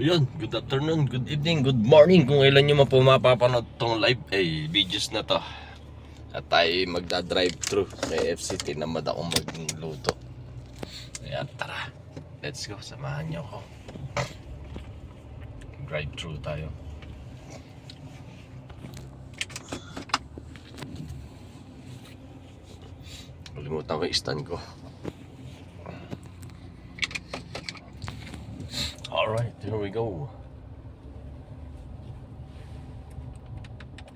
Yun, good afternoon, good evening, good morning kung kailan nyo mapapanood tong live eh, videos na to. At tayo magda-drive thru sa FC, tinamad ako magluto. Kaya tara, let's go, samahan nyo ako. Drive thru tayo. Kalimutan ko yung stand ko. Alright, here we go.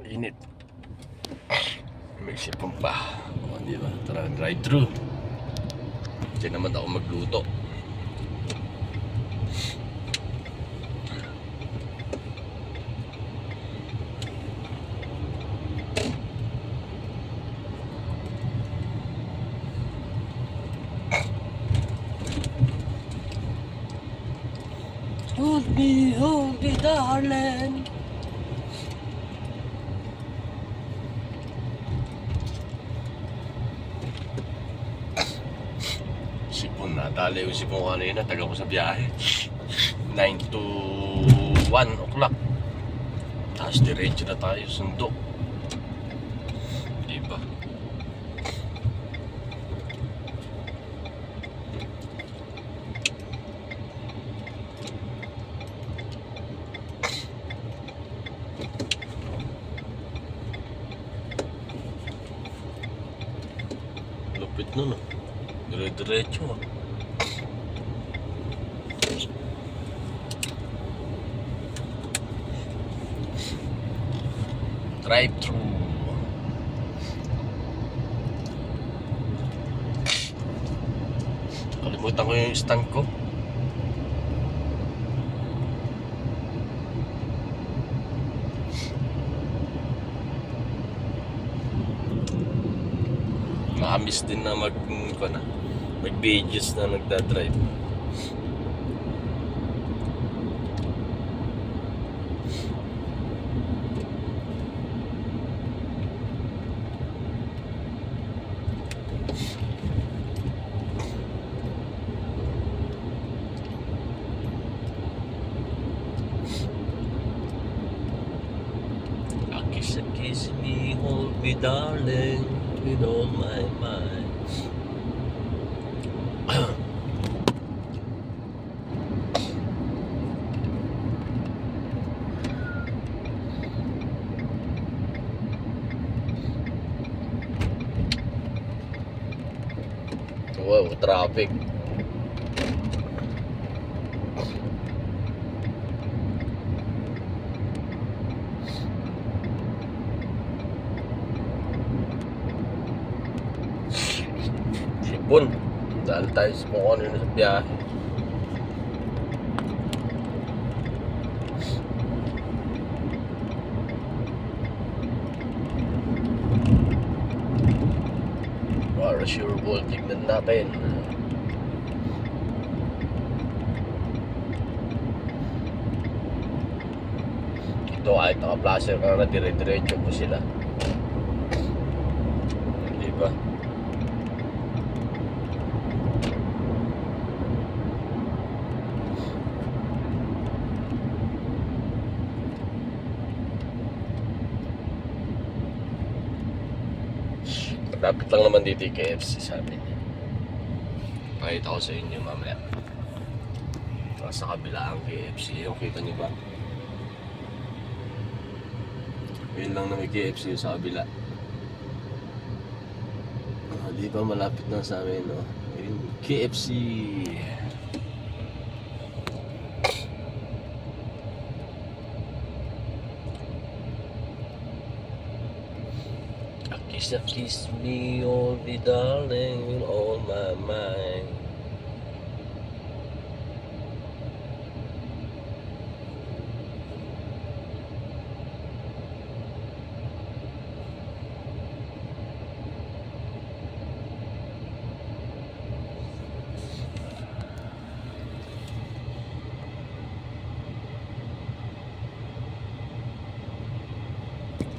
Init. May sipon pa. O, di ba? Tara, drive through. Diyan naman ako magluto. Hold me, me, darling. Sipon na. Dali yung sipon kanina. Taga ko sa biyahe. 9 to 1 o'clock. Tapos diretso na tayo. Sundo. Diba? Lupit nun ah. Dire-diretso ah. Drive-thru. Kalimutan ko yung stand ko. Nakamiss din na mag, ko na, mag videos na nagda-drive. Kiss me, hold me darling, with all my wow, traffic. Sipon. Dahil tayo sa kung ano na sa biyahe. Ball, tignan natin. Ito kahit naka-placer ka na dire-diretso po sila. Di ba? Lapit lang naman dito yung KFC sa amin. Pakita ko sa inyo mamaya. Sa kabila ang KFC. Yung kita niyo ba? Yun lang na may KFC sa kabila. Ah, di ba malapit na sa amin, no? Yung KFC. A kiss, a kiss me, all me darling, with all my mind.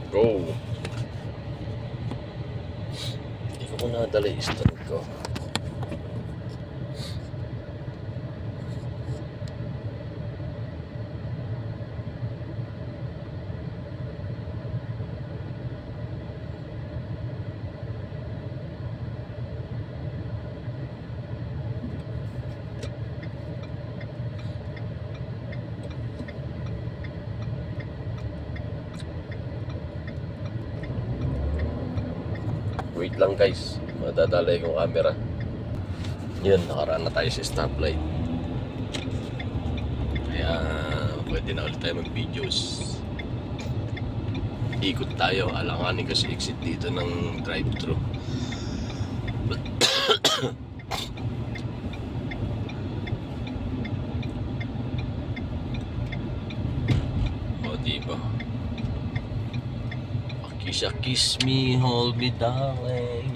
Go! nadala yung stroke ko. Wait lang guys madadalay yung camera. Yun, nakaraan na tayo sa stoplight. Kaya pwede na ulit tayo mag-videos. Ikot tayo, alanganin kasi exit dito ng drive-thru. o, diba? Kiss, kiss me, hold me, darling.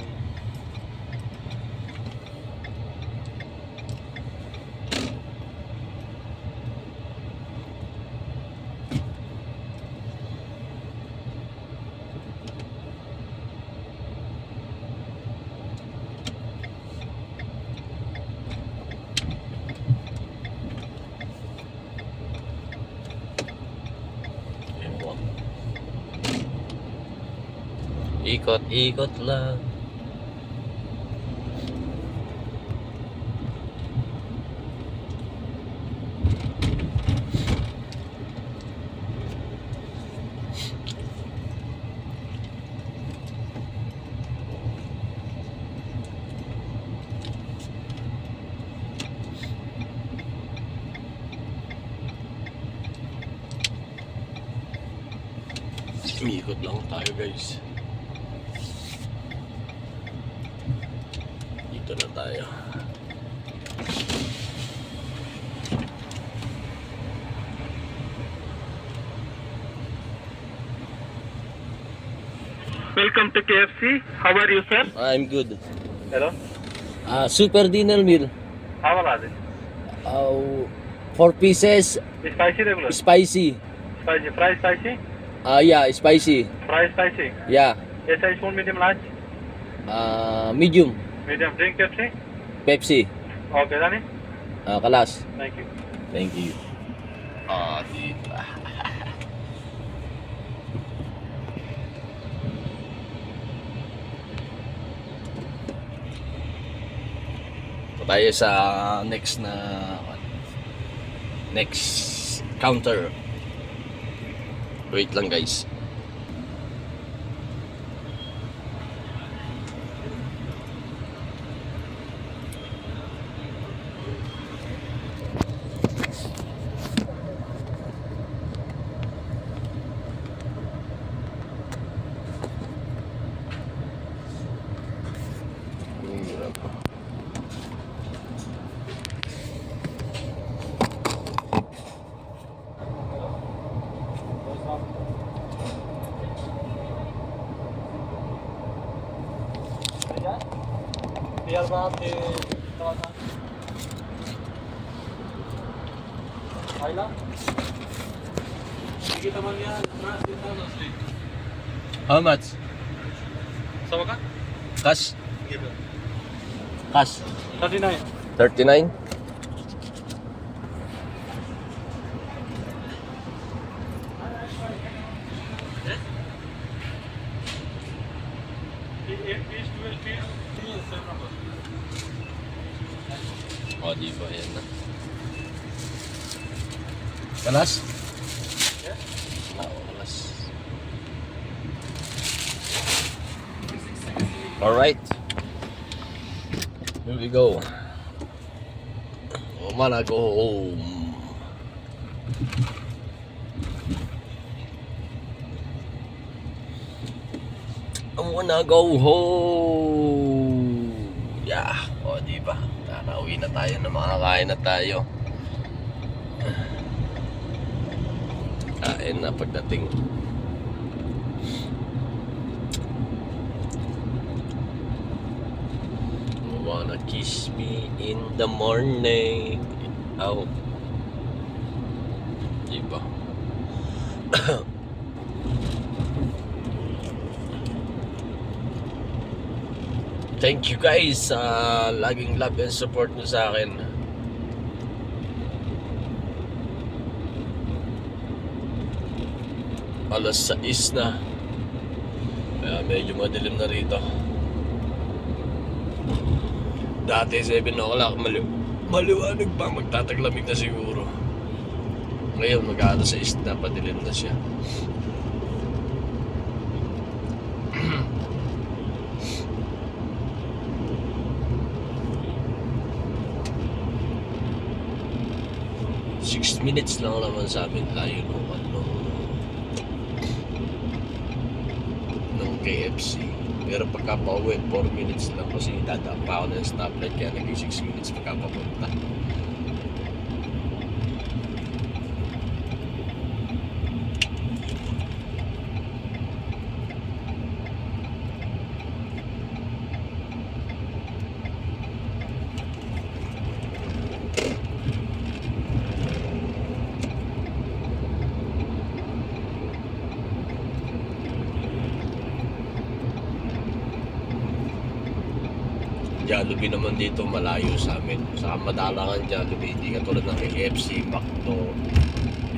Ikot-ikot lang. Umikot lang tayo guys. Dito na tayo. Welcome to KFC. How are you, sir? I'm good. Hello. Ah, super dinner meal. How are you? Uh, four pieces, Spicy regular. spicy. Spicy. Fry spicy. Ah, yeah, spicy. Fry spicy. Yeah. A size medium large. Ah, medium. Medium drink KFC. Pepsi. Okay, Dani. Ah, kalas. Thank you. Thank you. Ah, diba? Ito tayo sa next na next counter. Wait lang guys. ya. Diğer rahat e, tavatan. Hayla. Sige naman yan. Nas, dito, nas, dito. How much? Sama ka? Cash? Give it. Cash. 39. 39? O, di ba? Yan na. Kalas. Ah, Alright. Here we go. I wanna go home. I wanna go home. Yeah. O, di ba? Nakauwi na tayo na makakain na tayo. Kain na pagdating. Wanna kiss me in the morning. Oh. Diba? Thank you guys sa laging love and support nyo sa akin. Alas 6 na. Kaya medyo madilim na rito. Dati 7 o'clock, mali maliwanag pa, magtataglamig na siguro. Ngayon, mag-alas 6 na, padilim na siya. 6 minutes lang naman sa amin tayo nung ano ng KFC. Pero pagka pauwi, 4 minutes lang kasi dadaan pa ako ng stoplight kaya naging 6 minutes pagka papunta. Jollibee naman dito malayo sa amin. Sa madalangan Jollibee, hindi katulad ng KFC, McDo.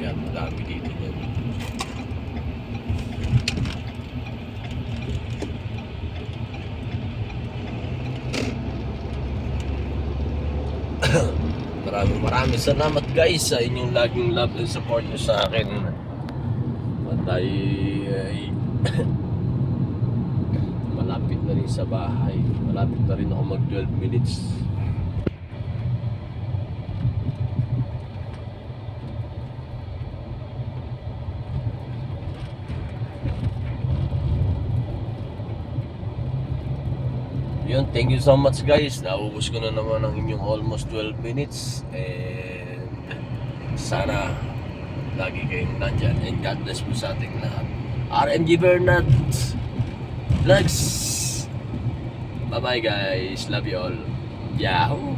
Yan, madami dito yan. maraming maraming salamat guys sa inyong laging love and support nyo sa akin. At ay malapit na rin sa bahay. Malapit na rin ako mag 12 minutes. Yun, thank you so much guys. Naubos ko na naman ang inyong almost 12 minutes. And sana lagi kayong nandyan. And God bless po sa ating lahat. RMG Bernard Vlogs. Bye bye guys. Love you all. Yahoo!